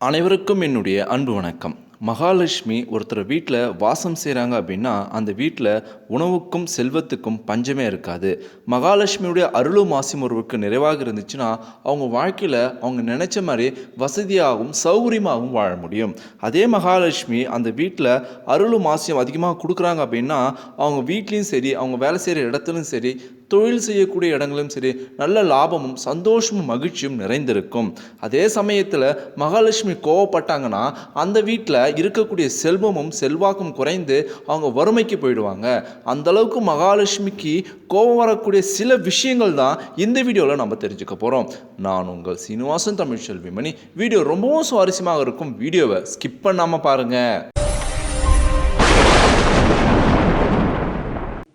அனைவருக்கும் என்னுடைய அன்பு வணக்கம். மகாலட்சுமி ஒருத்தர் வீட்டில் வாசம் செய்கிறாங்க அப்படின்னா அந்த வீட்டில் உணவுக்கும் செல்வத்துக்கும் பஞ்சமே இருக்காது. மகாலட்சுமியுடைய அருளும் மாசியும் ஒருவருக்கு நிறைவாக இருந்துச்சுன்னா அவங்க வாழ்க்கையில் அவங்க நினச்ச மாதிரி வசதியாகவும் சௌகரியமாகவும் வாழ முடியும். அதே மகாலட்சுமி அந்த வீட்டில் அருளும் மாசியம் அதிகமாக கொடுக்குறாங்க அப்படின்னா அவங்க வீட்லேயும் சரி அவங்க வேலை செய்கிற இடத்துலையும் சரி தொழில் செய்யக்கூடிய இடங்களும் சரி நல்ல லாபமும் சந்தோஷமும் மகிழ்ச்சியும் நிறைந்திருக்கும். அதே சமயத்தில் மகாலட்சுமி கோவப்பட்டாங்கன்னா அந்த வீட்டில் இருக்கக்கூடிய செல்வமும் செல்வாக்கும் குறைந்து அவங்க வறுமைக்கு போயிடுவாங்க. அந்த அளவுக்கு மகாலட்சுமிக்கு கோபம் வரக்கூடிய சில விஷயங்கள் தான் இந்த வீடியோவில் நம்ம தெரிஞ்சுக்க போகிறோம் நான் உங்கள் சீனிவாசன் தமிழ் செல்விமணி வீடியோ ரொம்பவும் சுவாரஸ்யமாக இருக்கும். வீடியோவை ஸ்கிப் பண்ணாமல் பாருங்கள்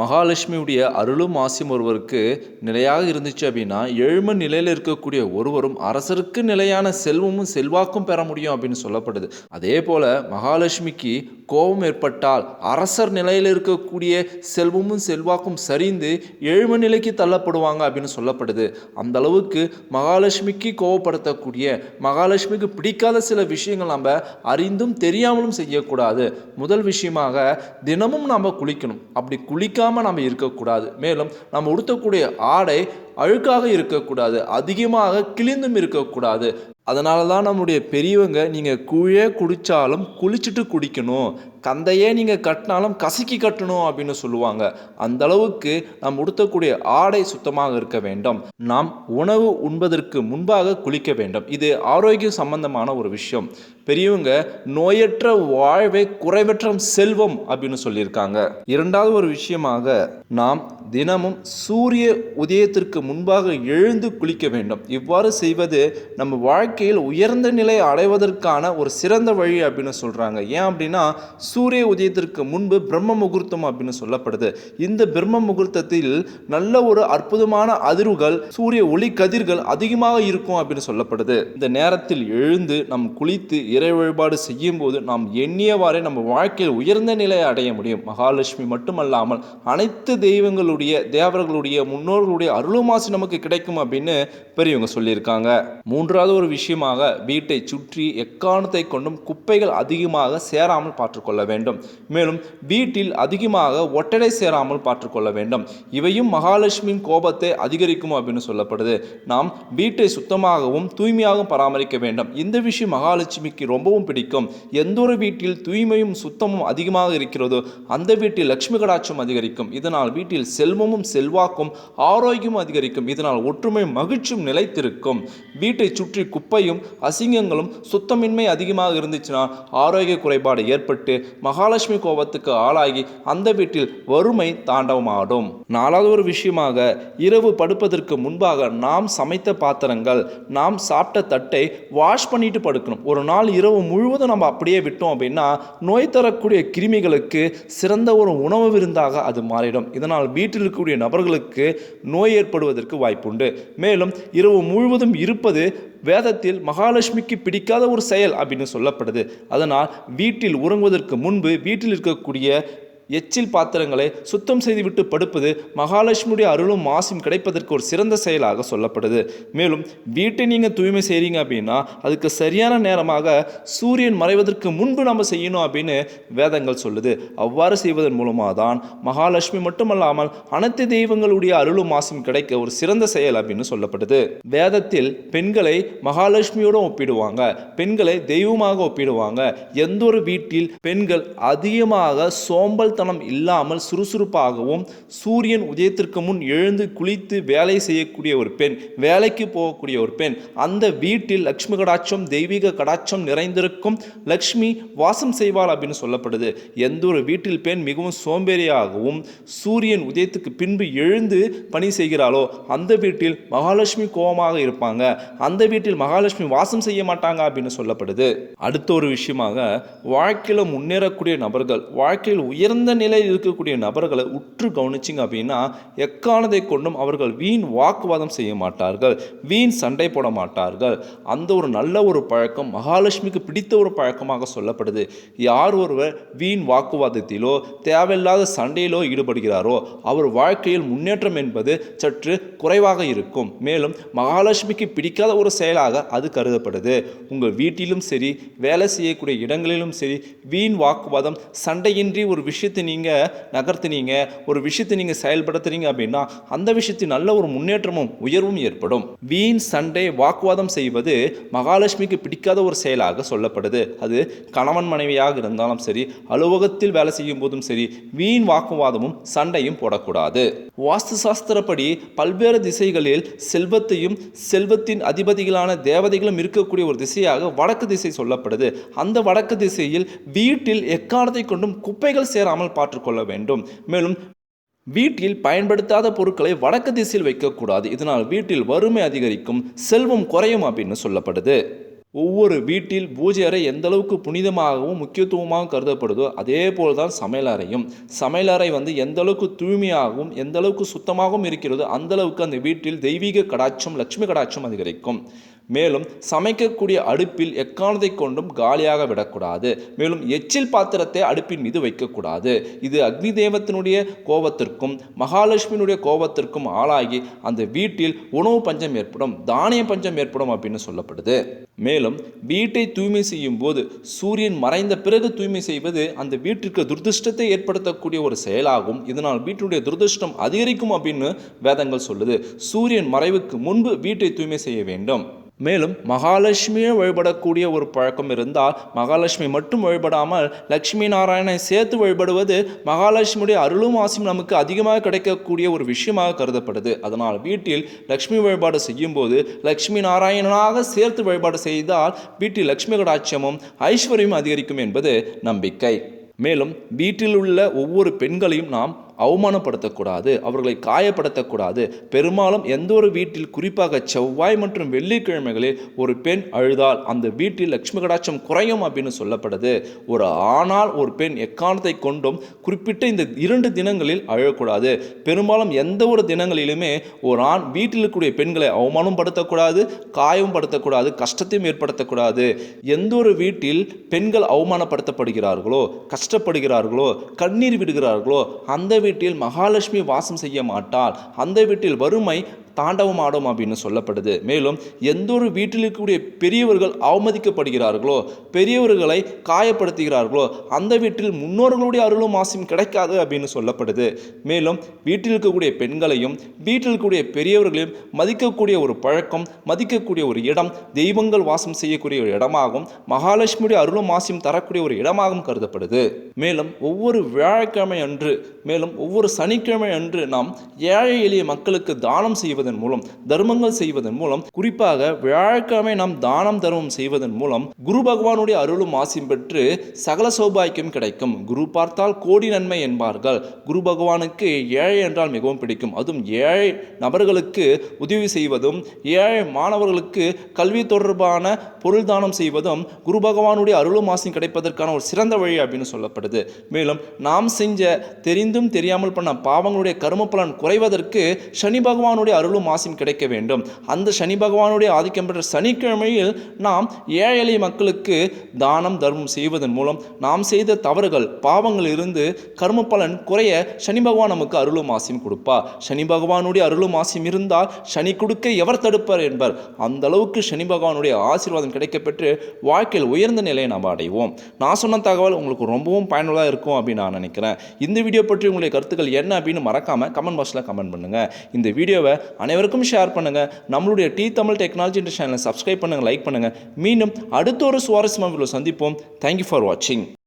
மகாலட்சுமியுடைய அருளும் ஆசியும் ஒருவருக்கு நிலையாக இருந்துச்சு அப்படின்னா ஏழ்மை நிலையில் இருக்கக்கூடிய ஒருவரும் அரசருக்கு நிலையான செல்வமும் செல்வாக்கும் பெற முடியும் அப்படின்னு சொல்லப்படுது. அதே போல் மகாலட்சுமிக்கு கோபம் ஏற்பட்டால் அரசர் நிலையில் இருக்கக்கூடிய செல்வமும் செல்வாக்கும் சரிந்து ஏழ்மை நிலைக்கு தள்ளப்படுவாங்க அப்படின்னு சொல்லப்படுது. அந்த அளவுக்கு மகாலட்சுமிக்கு கோவப்படுத்தக்கூடிய மகாலட்சுமிக்கு பிடிக்காத சில விஷயங்கள் நம்ம அறிந்தும் தெரியாமலும் செய்யக்கூடாது. முதல் விஷயமாக தினமும் நாம் குளிக்கணும். அப்படி குளிக்க குளிக்காம நம்ம இருக்கக்கூடாது. மேலும் நம்ம உடுத்தக்கூடிய ஆடை அழுக்காக இருக்கக்கூடாது அதிகமாக கிழிந்தும் இருக்கக்கூடாது. அதனால தான் நம்முடைய பெரியவங்க நீங்கள் குழியே குடித்தாலும் குளிச்சுட்டு குடிக்கணும். கந்தையே நீங்கள் கட்டினாலும் கசக்கி கட்டணும் அப்படின்னு சொல்லுவாங்க. அந்த அளவுக்கு நாம் உடுத்தக்கூடிய ஆடை சுத்தமாக இருக்க வேண்டும். நாம் உணவு உண்பதற்கு முன்பாக குளிக்க வேண்டும். இது ஆரோக்கியம் சம்பந்தமான ஒரு விஷயம். பெரியவங்க நோயற்ற வாழ்வை குறைவற்ற செல்வம் அப்படின்னு சொல்லியிருக்காங்க. இரண்டாவது ஒரு விஷயமாக நாம் தினமும் சூரிய உதயத்திற்கு முன்பாக எழுந்து குளிக்க வேண்டும். இவ்வாறு செய்வது நம்ம வாழ்க்கையில் உயர்ந்த நிலை அடைவதற்கான ஒரு சிறந்த வழி அப்படின்னு சொல்கிறாங்க ஏன் அப்படின்னா சூரிய உதயத்திற்கு முன்பு பிரம்ம முகூர்த்தம் அப்படின்னு சொல்லப்படுது. இந்த பிரம்ம முகூர்த்தத்தில் நல்ல ஒரு அற்புதமான அதிர்வுகள் சூரிய ஒளி கதிர்கள் அதிகமாக இருக்கும் அப்படின்னு சொல்லப்படுது. இந்த நேரத்தில் எழுந்து நம் குளித்து இறை வழிபாடு செய்யும் போது நாம் எண்ணியவாறே நம்ம வாழ்க்கையில் உயர்ந்த நிலையை அடைய முடியும். மகாலட்சுமி மட்டுமல்லாமல் அனைத்து தெய்வங்களுடைய தேவர்களுடைய முன்னோர்களுடைய அருளுமாசி நமக்கு கிடைக்கும் அப்படின்னு பெரியவங்க சொல்லியிருக்காங்க. மூன்றாவது ஒரு விஷயமாக வீட்டை சுற்றி எக்காரணத்தை கொண்டும் குப்பைகள் அதிகமாக சேராமல் பார்த்துக்கொள்ள வேண்டும். மேலும் வீட்டில் அதிகமாக ஒட்டடை சேராமல் பார்த்துக்கொள்ள வேண்டும். இவையும் மகாலட்சுமியின் கோபத்தை அதிகரிக்கும் அப்படின்னு சொல்லப்படுது. நாம் வீட்டை சுத்தமாகவும் தூய்மையாகவும் பராமரிக்க வேண்டும். இந்த விஷயம் மகாலட்சுமிக்கு ரொம்பவும் பிடிக்கும். எந்த ஒரு வீட்டில் தூய்மையும் சுத்தமும் அதிகமாக இருக்கிறதோ அந்த வீட்டில் லட்சுமி கடாட்சம் அதிகரிக்கும். இதனால் வீட்டில் செல்வமும் செல்வாக்கும் ஆரோக்கியமும் அதிகரிக்கும். இதனால் ஒற்றுமை மகிழ்ச்சியும் நிலைத்திருக்கும். வீட்டை சுற்றி குப்பையும் அசிங்கங்களும் சுத்தமின்மை அதிகமாக இருந்துச்சுன்னா ஆரோக்கிய குறைபாடு ஏற்பட்டு மகாலட்சுமி கோபத்துக்கு ஆளாகி அந்த வீட்டில் வறுமை தாண்டவமாடும். நாலாவது ஒரு விஷயமாக இரவு படுப்பதற்கு முன்பாக நாம் சமைத்த பாத்திரங்கள் நாம் சாப்பிட்ட தட்டை வாஷ் பண்ணிட்டு படுக்கணும். ஒரு நாள் இரவு முழுவதும் நம்ம அப்படியே விட்டோம் அப்படின்னா நோய் தரக்கூடிய கிருமிகளுக்கு சிறந்த ஒரு உணவு விருந்தாக அது மாறிடும். இதனால் வீட்டு வீட்டில் இருக்கக்கூடிய நபர்களுக்கு நோய் ஏற்படுவதற்கு வாய்ப்புண்டு. மேலும் இரவு முழுவதும் இருப்பது வேதத்தில் மகாலட்சுமிக்கு பிடிக்காத ஒரு செயல் அப்படின்னு சொல்லப்படுது. அதனால் வீட்டில் உறங்குவதற்கு முன்பு வீட்டில் இருக்கக்கூடிய எச்சில் பாத்திரங்களை சுத்தம் செய்துவிட்டு படுப்பது மகாலட்சுமியுடைய அருளும் மாசும் கிடைப்பதற்கு ஒரு சிறந்த செயலாக சொல்லப்படுது. மேலும் வீட்டை நீங்கள் தூய்மை செய்கிறீங்க அப்படின்னா அதுக்கு சரியான நேரமாக சூரியன் மறைவதற்கு முன்பு நம்ம செய்யணும் அப்படின்னு வேதங்கள் சொல்லுது. அவ்வாறு செய்வதன் மூலமாக தான் மகாலட்சுமி மட்டுமல்லாமல் அனைத்து தெய்வங்களுடைய அருளும் மாசும் கிடைக்க ஒரு சிறந்த செயல் அப்படின்னு சொல்லப்படுது. வேதத்தில் பெண்களை மகாலட்சுமியோடு ஒப்பிடுவாங்க. பெண்களை தெய்வமாக ஒப்பிடுவாங்க. எந்த ஒரு வீட்டில் பெண்கள் அதிகமாக சோம்பல் சோம்பல்தனம் இல்லாமல் சுறுசுறுப்பாகவும் சூரியன் உதயத்திற்கு முன் எழுந்து குளித்து வேலை செய்யக்கூடிய ஒரு பெண் வேலைக்கு போகக்கூடிய ஒரு பெண். அந்த வீட்டில் லக்ஷ்மி கடாட்சம் தெய்வீக கடாட்சம் நிறைந்திருக்கும் லக்ஷ்மி வாசம் செய்வாள் அப்படின்னு சொல்லப்படுது. எந்த ஒரு வீட்டில் பெண் மிகவும் சோம்பேறியாகவும் சூரியன் உதயத்துக்கு பின்பு எழுந்து பணி செய்கிறாளோ அந்த வீட்டில் மகாலட்சுமி கோபமாக இருப்பாங்க. அந்த வீட்டில் மகாலட்சுமி வாசம் செய்ய மாட்டாங்க அப்படின்னு சொல்லப்படுது. அடுத்த ஒரு விஷயமாக வாழ்க்கையில் முன்னேறக்கூடிய நபர்கள் வாழ்க்கையில் உயர்ந்த நிலையில் இருக்கக்கூடிய நபர்களை உற்று கவனிச்சிங்க அப்படின்னா எக்காரணத்தை கொண்டும் அவர்கள் வீண் வாக்குவாதம் செய்ய மாட்டார்கள் வீண் சண்டை போட மாட்டார்கள். அந்த ஒரு நல்ல ஒரு பழக்கம் மகாலட்சுமிக்கு பிடித்த ஒரு பழக்கமாக சொல்லப்படுது. யார் ஒருவர் வீண் வாக்குவாதத்திலோ தேவையில்லாத சண்டையிலோ ஈடுபடுகிறாரோ அவர் வாழ்க்கையில் முன்னேற்றம் என்பது சற்று குறைவாக இருக்கும். மேலும் மகாலட்சுமிக்கு பிடிக்காத ஒரு செயலாக அது கருதப்படுது. உங்கள் வீட்டிலும் சரி வேலை செய்யக்கூடிய இடங்களிலும் சரி வீண் வாக்குவாதம் சண்டையின்றி ஒரு விஷயத்தை நீங்கள் நகர்த்தினீங்க ஒரு விஷயத்தை நீங்கள் செயல்படுத்துறீங்க அப்படின்னா அந்த விஷயத்தின் நல்ல ஒரு முன்னேற்றமும் உயர்வும் ஏற்படும். வீண் சண்டை வாக்குவாதம் செய்வது மகாலட்சுமிக்கு பிடிக்காத ஒரு செயலாக சொல்லப்படுது. அது கணவன் மனைவியாக இருந்தாலும் சரி அலுவலகத்தில் வேலை செய்யும் போதும் சரி வீண் வாக்குவாதமும் சண்டையும் போடக்கூடாது. வாஸ்து சாஸ்திரப்படி பல்வேறு திசைகளில் செல்வத்தையும் செல்வத்தின் அதிபதிகளான தேவதைகளும் இருக்கக்கூடிய ஒரு திசையாக வடக்கு திசை சொல்லப்படுது. அந்த வடக்கு திசையில் வீட்டில் எக்காலத்தை கொண்டும் குப்பைகள் சேராமல் பார்த்துக்கொள்ள வேண்டும். மேலும் வீட்டில் பயன்படுத்தாத பொருட்களை வடக்கு திசையில் வைக்கக்கூடாது. இதனால் வீட்டில் வறுமை அதிகரிக்கும் செல்வம் குறையும் அப்படின்னு சொல்லப்படுது. ஒவ்வொரு வீட்டில் பூஜை அறை எந்த அளவுக்கு புனிதமாகவும் முக்கியத்துவமாகவும் கருதப்படுதோ அதே போல் தான் சமையலறையும் சமையலறை வந்து எந்த அளவுக்கு தூய்மையாகவும் எந்த அளவுக்கு சுத்தமாகவும் இருக்கிறதோ அந்த அளவுக்கு அந்த வீட்டில் தெய்வீக கடாட்சம் லட்சுமி கடாட்சம் அதிகரிக்கும். மேலும் சமைக்கக்கூடிய அடுப்பில் எக்காரணத்தை கொண்டும் காலியாக விடக்கூடாது. மேலும் எச்சில் பாத்திரத்தை அடுப்பின் மீது வைக்கக்கூடாது. இது அக்னி தேவத்தினுடைய கோபத்திற்கும் மகாலட்சுமியினுடைய கோபத்திற்கும் ஆளாகி அந்த வீட்டில் உணவு பஞ்சம் ஏற்படும் தானிய பஞ்சம் ஏற்படும் அப்படின்னு சொல்லப்படுது. மேலும் வீட்டை தூய்மை செய்யும் போது சூரியன் மறைந்த பிறகு தூய்மை செய்வது அந்த வீட்டிற்கு துர்திருஷ்டத்தை ஏற்படுத்தக்கூடிய ஒரு செயலாகும். இதனால் வீட்டினுடைய துர்திருஷ்டம் அதிகரிக்கும் அப்படின்னு வேதங்கள் சொல்லுது. சூரியன் மறைவுக்கு முன்பு வீட்டை தூய்மை செய்ய வேண்டும். மேலும் மகாலட்சுமியை வழிபடக்கூடிய ஒரு பழக்கம் இருந்தால் மகாலட்சுமி மட்டும் வழிபடாமல் லட்சுமி நாராயணனை சேர்த்து வழிபடுவது மகாலட்சுமியுடைய அருளும் ஆசையும் நமக்கு அதிகமாக கிடைக்கக்கூடிய ஒரு விஷயமாக கருதப்படுது. அதனால் வீட்டில் லட்சுமி வழிபாடு செய்யும்போது லட்சுமி நாராயணனாக சேர்த்து வழிபாடு செய்தால் வீட்டில் லட்சுமி கடாட்சியமும் ஐஸ்வர்யமும் அதிகரிக்கும் என்பது நம்பிக்கை. மேலும் வீட்டில் உள்ள ஒவ்வொரு பெண்களையும் நாம் அவமானப்படுத்தக்கூடாது அவர்களை காயப்படுத்தக்கூடாது. பெரும்பாலும் எந்த ஒரு வீட்டில் குறிப்பாக செவ்வாய் மற்றும் வெள்ளிக்கிழமைகளில் ஒரு பெண் அழுதால் அந்த வீட்டில் லட்சுமி கடாட்சம் குறையும் அப்படின்னு சொல்லப்படுது. ஒரு ஆணால் ஒரு பெண் எக்காரணத்தை கொண்டும் குறிப்பிட்ட இந்த இரண்டு தினங்களில் அழக்கூடாது பெரும்பாலும் எந்த ஒரு தினங்களிலுமே ஒரு ஆண் வீட்டில் இருக்கக்கூடிய பெண்களை அவமானம் படுத்தக்கூடாது காயம் படுத்தக்கூடாது கஷ்டத்தையும் ஏற்படுத்தக்கூடாது. எந்த ஒரு வீட்டில் பெண்கள் அவமானப்படுத்தப்படுகிறார்களோ கஷ்டப்படுகிறார்களோ கண்ணீர் விடுகிறார்களோ அந்த வீட்டில் மகாலட்சுமி வாசம் செய்ய மாட்டாள். அந்த வீட்டில் வறுமை தாண்டவமாடும் அப்படின்னு சொல்லப்படுது. மேலும் எந்த ஒரு வீட்டில் இருக்கக்கூடிய பெரியவர்கள் அவமதிக்கப்படுகிறார்களோ பெரியவர்களை காயப்படுத்துகிறார்களோ அந்த வீட்டில் முன்னோர்களுடைய அருளும் ஆசையும் கிடைக்காது அப்படின்னு சொல்லப்படுது. மேலும் வீட்டில் இருக்கக்கூடிய பெண்களையும் வீட்டில் இருக்கக்கூடிய பெரியவர்களையும் மதிக்கக்கூடிய ஒரு பழக்கம் மதிக்கக்கூடிய ஒரு இடம் தெய்வங்கள் வாசம் செய்யக்கூடிய ஒரு இடமாகவும் மகாலட்சுமியுடைய அருளும் ஆசையும் தரக்கூடிய ஒரு இடமாகவும் கருதப்படுது. மேலும் ஒவ்வொரு வியாழக்கிழமை அன்று மேலும் ஒவ்வொரு சனிக்கிழமை அன்று நாம் ஏழை எளிய மக்களுக்கு தானம் செய்வது செய்வதன் மூலம் தர்மங்கள் செய்வதன் மூலம் குறிப்பாக வியாழக்கிழமை நாம் தானம் தர்மம் செய்வதன் மூலம் குரு பகவானுடைய அருளும் ஆசியும் பெற்று சகல சௌபாக்கியம் கிடைக்கும். குரு பார்த்தால் கோடி நன்மை என்பார்கள். குரு பகவானுக்கு ஏழை என்றால் மிகவும் பிடிக்கும். அதுவும் ஏழை நபர்களுக்கு உதவி செய்வதும் ஏழை மாணவர்களுக்கு கல்வி தொடர்பான பொருள் தானம் செய்வதும் குரு பகவானுடைய அருளும் ஆசியும் கிடைப்பதற்கான ஒரு சிறந்த வழி அப்படின்னு சொல்லப்படுது. மேலும் நாம் செஞ்ச தெரிந்தும் தெரியாமல் பண்ண பாவங்களுடைய கரும பலன் குறைவதற்கு சனி பகவானுடைய அருளும் ஆசியும் கிடைக்க வேண்டும். அந்த சனி பகவானுடைய ஆதிக்கம் பெற்ற சனிக்கிழமையில் நாம் ஏழை எளிய மக்களுக்கு தானம் தர்மம் செய்வதன் மூலம் நாம் செய்த தவறுகள் பாவங்கள் இருந்து கர்ம பலன் குறைய சனி பகவான் நமக்கு அருளும் ஆசியும் கொடுப்பா. சனி பகவானுடைய அருளும் ஆசியும் இருந்தால் சனி கொடுக்க எவர் தடுப்பார் என்பர். அந்த அளவுக்கு சனி பகவானுடைய ஆசீர்வாதம் கிடைக்கப்பெற்று வாழ்க்கையில் உயர்ந்த நிலையை நாம் அடைவோம். நான் சொன்ன தகவல் உங்களுக்கு ரொம்பவும் பயனுள்ளதாக இருக்கும் அப்படின்னு நான் நினைக்கிறேன். இந்த வீடியோ பற்றி உங்களுடைய கருத்துக்கள் என்ன அப்படின்னு மறக்காம கமெண்ட் பாக்ஸில் கமெண்ட் பண்ணுங்க. இந்த வீடியோவை அனைவருக்கும் ஷேர் பண்ணுங்கள் நம்மளுடைய டி தமிழ் டெக்னாலஜி என்ற சேனலை சப்ஸ்கிரைப் பண்ணுங்கள் லைக் பண்ணுங்கள் மீண்டும் அடுத்த ஒரு சுவாரஸ்யமான சந்திப்போம். தேங்க்யூ ஃபார் வாட்சிங்